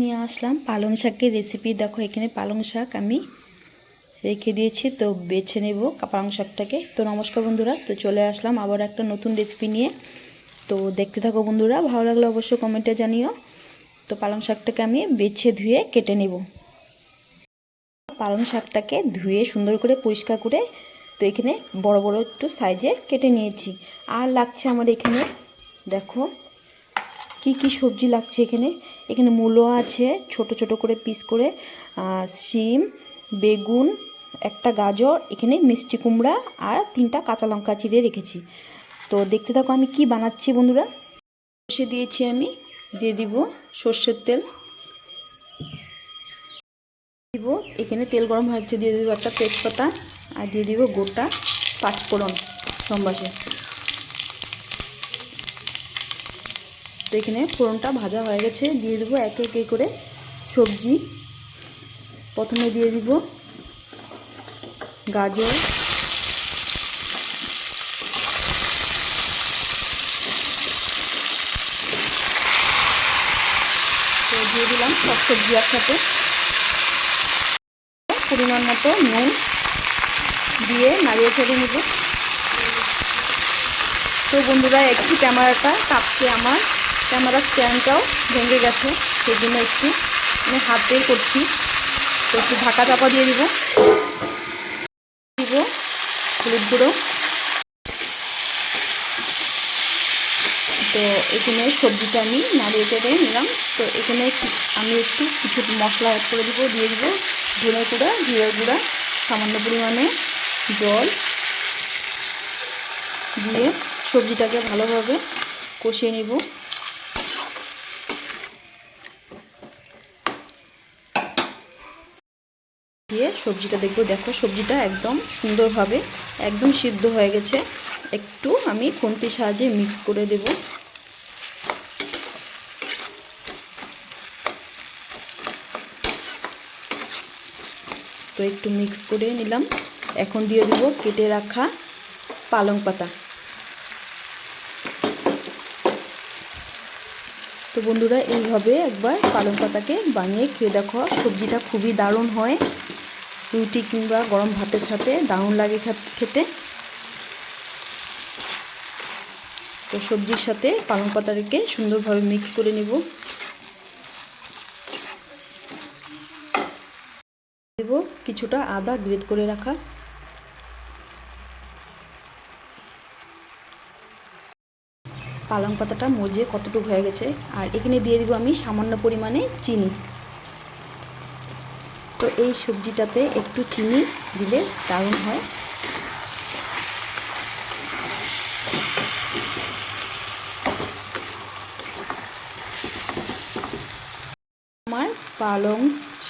নিয়ে আসলাম পালং শাকের রেসিপি দেখো, এখানে পালং শাক আমি রেখে দিয়েছি। তো বেছে নেব পালং শাকটাকে। তো নমস্কার বন্ধুরা, তো চলে আসলাম আবার একটা নতুন রেসিপি নিয়ে। তো দেখতে থাকো বন্ধুরা, ভালো লাগলে অবশ্যই কমেন্টে জানিও। তো পালং শাকটাকে আমি বেছে ধুয়ে কেটে নেব। পালং শাকটাকে ধুয়ে সুন্দর করে পরিষ্কার করে তো এখানে বড় বড় একটু সাইজে কেটে নিয়েছি। আর লাগছে আমার এখানে, দেখো, কি কি সবজি লাগছে এখানে। এখানে মূলো আছে, ছোট ছোট করে পিস করে শিম, বেগুন, একটা গাজর, এখানে মিষ্টি কুমড়া আর তিনটা কাঁচা লঙ্কা চিড়ে রেখেছি। তো দেখতে থাকো আমি কি বানাচ্ছি বন্ধুরা। সে দিয়েছি আমি, দিয়ে দিব সর্ষের তেল। দিব, এখানে তেল গরম হয়েছে, দিয়ে দিব একটা তেজপাতা আর দিয়ে দিব গোটা পাঁচফোড়ন সম্বাসে। এখানে ফোড়নটা ভাজা হয়ে গেছে। দিয়ে দেবো একে একে করে সবজি। প্রথমে দিয়ে দিব গাজর। তো দিয়ে দিলাম সব সবজি একসাথে। পরিমাণ মতো নুন দিয়ে নাড়িয়ে ছেড়ে নেব। তো বন্ধুরা, একটু ক্যামেরাটা কাঁপছে আমার। ক্যামেরার স্ট্যান্ডটাও ভেঙে গেছে, সেই জন্য একটু আমি হাত দিয়ে করছি। তো একটু ঢাকা চাপা দিয়ে দিব। দিব হলুদ গুঁড়ো। তো এখানে সবজিটা আমি নাড়িয়ে চেড়ে নিলাম। তো এখানে আমি একটু কিছু মশলা অ্যাড করে দিব, দিয়ে দিব ধনে গুঁড়া জিরে গুঁড়া, সামান্য পরিমাণে জল। দিয়ে সবজিটাকে ভালোভাবে কষিয়ে নিব। দিয়ে সবজিটা দেখব। দেখো, সবজিটা একদম সুন্দরভাবে একদম সিদ্ধ হয়ে গেছে। একটু আমি খুন্তির সাহায্যে মিক্স করে দেব। তো একটু মিক্স করে নিলাম। এখন দিয়ে দেবো কেটে রাখা পালং পাতা। তো বন্ধুরা, এইভাবে একবার পালং পাতাকে বানিয়ে খেয়ে দেখো, সবজিটা খুবই দারুণ হয়। রুটি কিংবা গরম ভাতের সাথে দারুণ লাগে খেতে। তো সবজির সাথে পালং পাতা রেখে সুন্দরভাবে মিক্স করে নেব। দেব কিছুটা আদা গ্রেট করে রাখা। পালং পাতাটা মজে কতটুকু হয়ে গেছে। আর এখানে দিয়ে দিব আমি সামান্য পরিমাণে চিনি। তো এই সবজিটাতে একটু চিনি দিলে দারুণ হয়। আমার পালং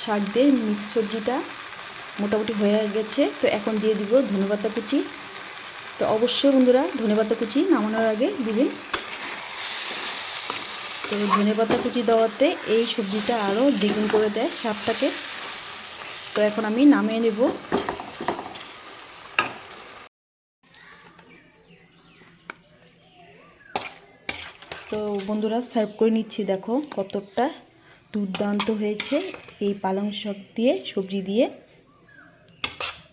শাক দিয়ে মিক্স সবজিটা মোটামুটি হয়ে গেছে। তো এখন দিয়ে দিব ধনেপাতা কুচি। তো অবশ্যই বন্ধুরা ধনেপাতা কুচি নামানোর আগে দিবেন। তো ধনেপাতা কুচি দেওয়াতে এই সবজিটা আরও দ্বিগুণ করে দেয় স্বাদটাকে। তো এখন আমি নামিয়ে নেব। তো বন্ধুরা সার্ভ করে নিচ্ছি, দেখো কতটা দুর্দান্ত হয়েছে এই পালং শাক দিয়ে, সবজি দিয়ে।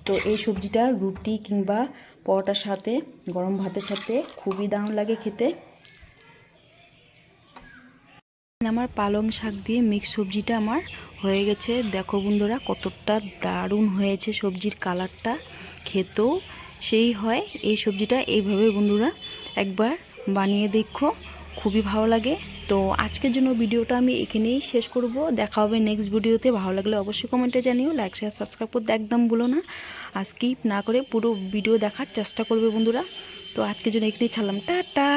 তো এই সবজিটা রুটি কিংবা পরোটার সাথে, গরম ভাতের সাথে খুবই দারুণ লাগে খেতে। আমার পালং শাক দিয়ে মিক্স সবজিটা আমার হয়ে গেছে। দেখো বন্ধুরা, কতটা দারুণ হয়েছে সবজির কালারটা। খেতেও সেই হয়। এই সবজিটা এইভাবে বন্ধুরা একবার বানিয়ে দেখো। খুবই ভালো লাগে। তো আজকের জন্য ভিডিওটা আমি এখানেই শেষ করব। দেখা হবে নেক্সট ভিডিওতে। ভালো লাগলে অবশ্যই কমেন্টে জানিও। লাইক শেয়ার সাবস্ক্রাইব করতে একদম ভুলো না। আর স্কিপ না করে পুরো ভিডিও দেখার চেষ্টা করবে বন্ধুরা। তো আজকের জন্য এখানেই ছাড়লাম। টাটা!